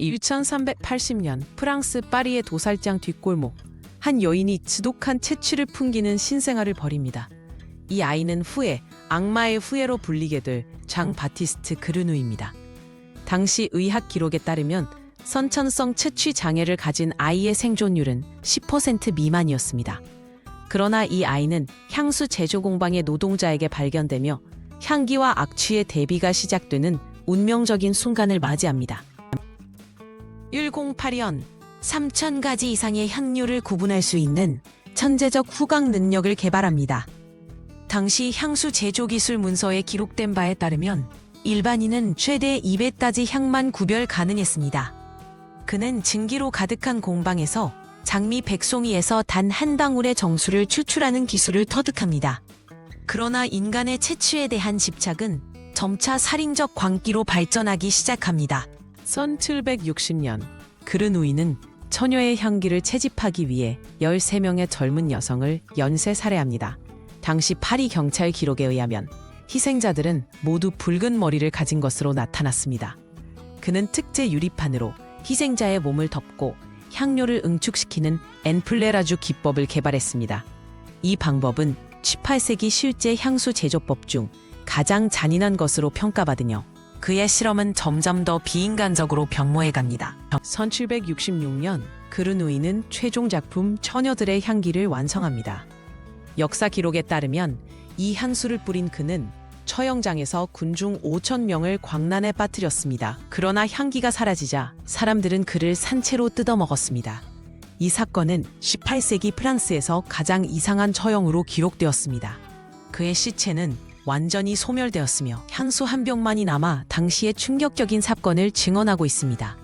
1380년 프랑스 파리의 도살장 뒷골목 한 여인이 지독한 채취를 풍기는 신생아를 벌입니다. 이 아이는 후에 악마의 후예로 불리게 될 장 바티스트 그르누입니다. 당시 의학 기록에 따르면 선천성 채취 장애를 가진 아이의 생존율은 10% 미만이었습니다. 그러나 이 아이는 향수 제조 공방의 노동자에게 발견되며 향기와 악취의 대비가 시작되는 운명적인 순간을 맞이합니다. 1082년 3,000가지 이상의 향료를 구분할 수 있는 천재적 후각 능력을 개발합니다. 당시 향수 제조 기술 문서에 기록된 바에 따르면 일반인은 최대 200가지 향만 구별 가능했습니다. 그는 증기로 가득한 공방에서 장미 백송이에서 단 한 방울의 정수를 추출하는 기술을 터득합니다. 그러나 인간의 채취에 대한 집착은 점차 살인적 광기로 발전하기 시작합니다. 1760년 그르누이는 처녀의 향기를 채집하기 위해 13명의 젊은 여성을 연쇄 살해합니다. 당시 파리 경찰 기록에 의하면 희생자들은 모두 붉은 머리를 가진 것으로 나타났습니다. 그는 특제 유리판으로 희생자의 몸을 덮고 향료를 응축시키는 엔플레라주 기법을 개발했습니다. 이 방법은 18세기 실제 향수 제조법 중 가장 잔인한 것으로 평가받으며 그의 실험은 점점 더 비인간적으로 변모해 갑니다. 1766년 그르누이는 최종 작품 처녀들의 향기를 완성합니다. 역사 기록에 따르면 이 향수를 뿌린 그는 처형장에서 군중 5천 명을 광란에 빠뜨렸습니다. 그러나 향기가 사라지자 사람들은 그를 산채로 뜯어먹었습니다. 이 사건은 18세기 프랑스에서 가장 이상한 처형으로 기록되었습니다. 그의 시체는 완전히 소멸되었으며 향수 한 병만이 남아 당시의 충격적인 사건을 증언하고 있습니다.